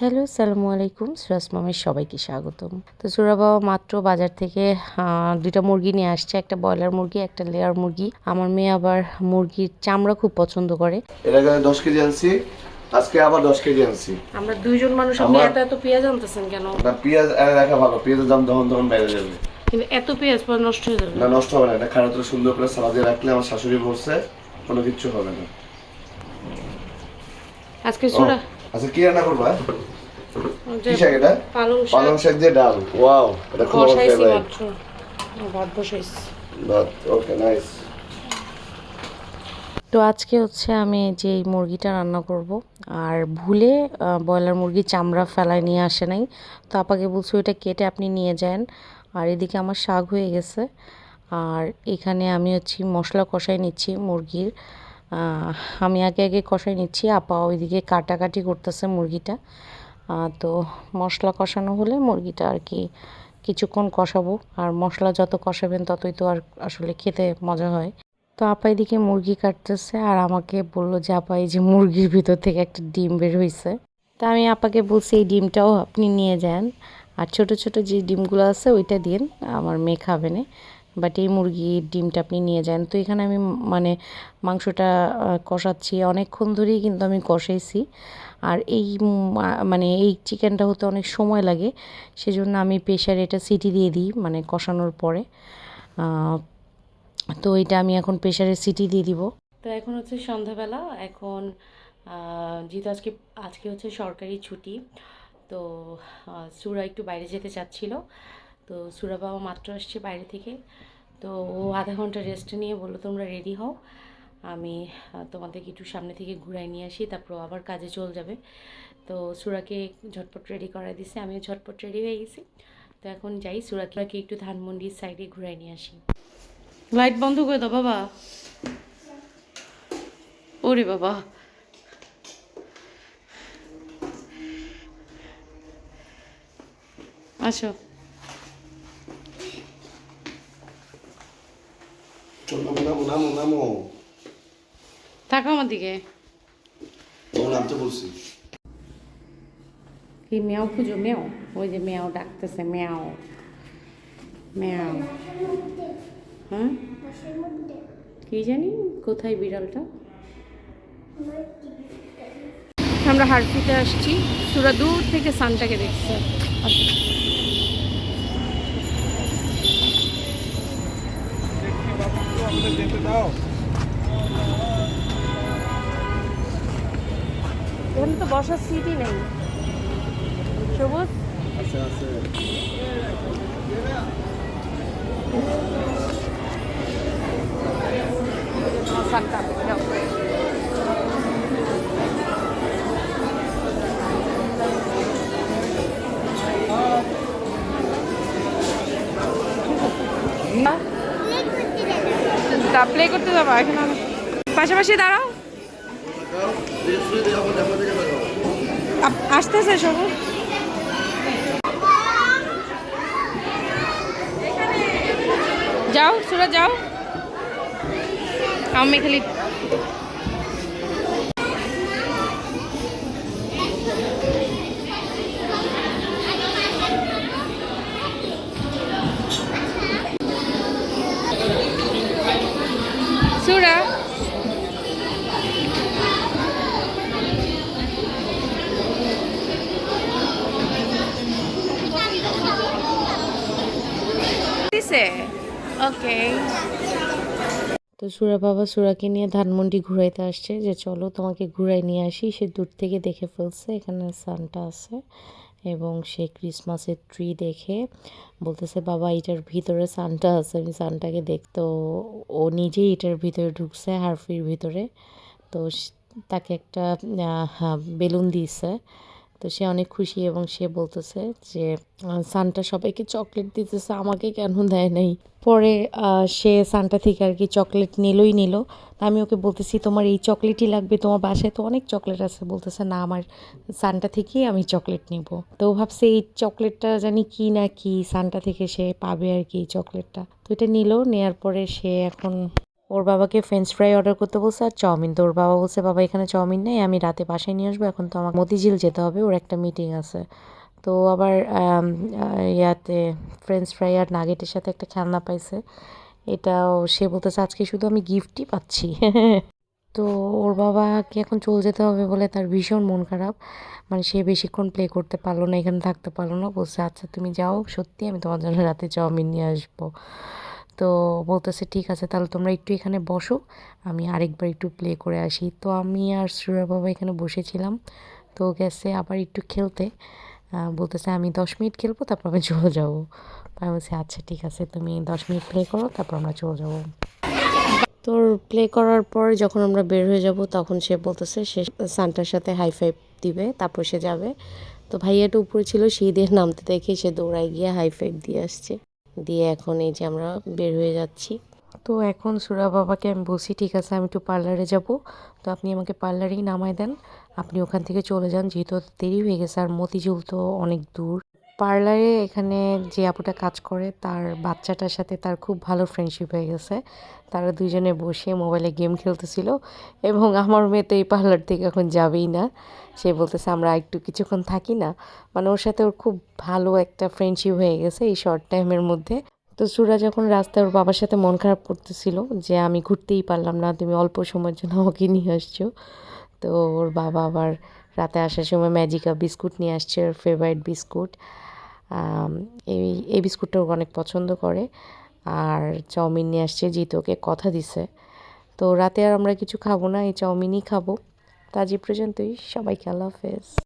Hello সালামু আলাইকুম। সুরাজ মামের সবাইকে স্বাগতম। তো সুরা বাবা মাত্র বাজার থেকে আহ, দুইটা মুরগি নিয়ে আসছে। একটা ব্রয়লার মুরগি একটা লেয়ার মুরগি। আমার মেয়ে আবার মুরগির চামড়া খুব পছন্দ করে। এর আগে দশ কেজি আনছি আজকে আবার দশ কেজি আনছি। আমরা দুইজন মানুষ আপনি এত এত পেঁয়াজ আনতেছেন কেন? না পেঁয়াজ এনে রাখা ভালো পেঁয়াজের দাম তখন তখন বেড়ে যাবে। কিন্তু এত পেঁয়াজ পরে নষ্ট হয়ে যাবে। না নষ্ট হবে না এটা খারাপ সুন্দর করে সালাদে রাখলে আমার শাশুড়ি বলছে কোনো কিচ্ছু হবে না। আজকে সুরা আচ্ছা কি রান্না করবা কি শাক এটা? পালং শাক। দিয়ে ডাল। ওয়াও এটা খুব আমার বসাইছি ফেভারিট ভাত বসাইছি। ওকে নাইস তো আজকে হচ্ছে আমি যে মুরগিটা রান্না করব আর ভুলে ব্রয়লার মুরগির চামড়া ফেলায় নিয়ে আসে নাই। তো আপাকে বলছি ওইটা কেটে আপনি নিয়ে যান। আর এদিকে আমার শাক হয়ে গেছে। আর এখানে আমি হচ্ছে মশলা কষাই নিচ্ছি মুরগির। আমি আগে আগে কষাই নিচ্ছি। আপা ওইদিকে কাটাকাটি করতেছে মুরগিটা। তো মশলা কষানো হলে মুরগিটা আর কি কিছুক্ষণ কষাবো। আর মশলা যত কষাবেন ততই তো আর আসলে খেতে মজা হয়। তো আপা এদিকে মুরগি কাটতেছে আর আমাকে বলল যে, আপা, এই যে মুরগির ভিতর থেকে একটা ডিম বের হয়েছে তা আমি আপাকে বলছি, এই ডিমটাও আপনি নিয়ে যান। আর ছোট ছোট যে ডিমগুলো আছে ওইটা দিন। আমার মেয়ে খাবে না। বাট এই মুরগির ডিমটা আপনি নিয়ে যান। তো এখানে আমি মানে মাংসটা কষাচ্ছি। অনেকক্ষণ ধরেই কিন্তু আমি কষাইছি। আর এই মানে এই চিকেনটা হতে অনেক সময় লাগে। সেজন্য আমি প্রেশারে এটা সিটি দিয়ে দিই মানে কষানোর পরে। তো এটা আমি এখন প্রেশারে সিটি দিয়ে দিব। তো এখন হচ্ছে সন্ধ্যাবেলা। এখন যেহেতু আজকে আজকে হচ্ছে সরকারি ছুটি, তো সুরা একটু বাইরে যেতে চাচ্ছিল। তো সুরা বাবা মাত্র আসছে বাইরে থেকে। তো ও আধা ঘণ্টা রেস্ট নিয়ে বলল, তোমরা রেডি হও। আমি তোমাদেরকে একটু সামনে থেকে ঘুরাই নিয়ে আসি, তারপর আবার কাজে চলে যাবে। তো সুরাকে ঝটপট রেডি করাই দিছে, আমিও ঝটপট রেডি হয়ে গেছি। তো এখন যাই, সুরাকে একটু ধানমন্ডির সাইডে ঘুরাই নিয়ে আসি। লাইট বন্ধ করে দাও বাবা। ওরে বাবা। আসো। নামো নামো নামো নামো। থাকো আমার দিকে। তোমার নামতে বলছি। কি মেয়াও খুঁজো মেয়াও? ওই যে মেয়াও ডাকতেছে মেয়াও। মেয়াও। হ্যাঁ? কি জানি কোথায় বিড়ালটা? আমরা হারফিতে আসছি। সুরা দূর থেকে সানটাকে দেখছে। এখানে তো বসার সিটই নেই। সবুজ? আচ্ছা আচ্ছা সানটা যাও প্লে করতে যাব এখন পাশাপাশি দাঁড়াও। আসতেছে সবুজ যাও সুরা যাও। আমি খালি তো সুরা বাবা সুরাকে নিয়ে ধানমন্ডি ঘুরাইতে আসছে যে চলো তোমাকে ঘুরাই নিয়ে আসি। সে দূর থেকে দেখে ফেলছে, এখানে সানটা আছে এবং সে ক্রিসমাসের ট্রি দেখে বলতেছে, বাবা, এটার ভিতরে সানটা আছে, আমি সানটাকে দেখতো ও নিজেই এটার ভিতরে ঢুকছে, হারফির ভিতরে। তো তাকে একটা বেলুন দিয়েছে। তো সে অনেক খুশি এবং সে বলতেছে যে সান্টা সবাইকে চকলেট দিতেছে, আমাকে কেন দেয় নাই? পরে সে সান্টা থেকে আর কি চকলেট নিলই নিল। আমি ওকে বলতেছি, তোমার এই চকলেটই লাগবে, তোমার বাসায় তো অনেক চকলেট আছে। বলতেছে, না, আমার সান্টা থেকেই আমি চকলেট নিব। তো ভাবছে, এই চকলেটটা জানি কি না কি, সান্টা থেকে সে পাবে আর কি এই চকলেটটা। তো এটা নিল নেওয়ার পরে সে এখন ওর বাবাকে ফ্রেঞ্চ ফ্রাই অর্ডার করতে বলছে, আর চাউমিন তো ওর বাবা বলছে, বাবা, এখানে চাউমিন নেই, আমি রাতে বাসায় নিয়ে আসব, এখন তো আমার মতিঝিল যেতে হবে, ওর একটা মিটিং আছে। তো আবার ইয়াতে ফ্রেঞ্চ ফ্রাই আর নাগেটের সাথে একটা খেলনা পাইছে। এটাও সে বলতেছে, আজকে শুধু আমি গিফটই পাচ্ছি। তো ওর বাবাকে এখন চলে যেতে হবে বলে তার ভীষণ মন খারাপ। মানে সে বেশিক্ষণ প্লে করতে পারল না, এখানে থাকতে পারল না। বলছে আচ্ছা তুমি যাও, সত্যি আমি তোমার জন্য রাতে চাউমিন নিয়ে আসব। তো বলতেছে, ঠিক আছে, তাহলে তোমরা একটু এখানে বসো, আমি আরেকবার একটু প্লে করে আসি। তো আমি আর সুরা বাবা এখানে বসেছিলাম, তো গেছে আবার একটু খেলতে। বলতেছে, আমি দশ মিনিট খেলব, তারপর আমি চলে যাব। আমি বলছি আচ্ছা ঠিক আছে, তুমি দশ মিনিট প্লে করো, তারপর আমরা চলে যাব। তোর প্লে করার পর যখন আমরা বের হয়ে যাব, তখন সে বলতেছে, সে সানটার সাথে হাই ফাইভ দিবে, তারপর সে যাবে। তো ভাইয়াটা উপরে ছিল সেই দিয়ে নামতে দেখে সে দৌড়ায় গিয়ে হাই ফাইভ দিয়ে আসছে। দিয়ে এখন এই যে আমরা বের হয়ে যাচ্ছি। তো এখন সুরা বাবাকে আমি বলছি, ঠিক আছে, আমি একটু পার্লারে যাব। তো আপনি আমাকে পার্লারেই নামায় দেন। আপনি ওখান থেকে চলে যান, যেহেতু দেরি হয়ে গেছে। আর মতিঝুল তো অনেক দূর। পার্লারে এখানে যে আপুটা কাজ করে, তার বাচ্চাটার সাথে তার খুব ভালো ফ্রেন্ডশিপ হয়ে গেছে। তারা দুজনে বসে মোবাইলে গেম খেলতেছিল এবং আমার মেয়ে তো এই পার্লার থেকে এখন যাবেই না। সে বলতেছে, আমরা একটু কিছুক্ষণ থাকি না। মানে ওর সাথে ওর খুব ভালো একটা ফ্রেন্ডশিপ হয়ে গেছে এই শর্ট টাইমের মধ্যে। তো সুরা যখন রাস্তায় ওর বাবার সাথে মন খারাপ করতেছিল যে, আমি ঘুরতেই পারলাম না, তুমি অল্প সময়ের জন্য আমাকে নিয়ে আসছো। তো ওর বাবা আবার রাতে আসার সময় ম্যাজিকা বিস্কুট নিয়ে আসছে, ওর ফেভারিট বিস্কুট। এই এই বিস্কুটটা ও অনেক পছন্দ করে। আর চাউমিন নিয়ে আসছে, জিতু ওকে কথা দিছে। তো রাতে আর আমরা কিছু খাব না, এই চাউমিনই খাব। তো পর্যন্তই, সবাইকে আল্লাহ হাফেজ।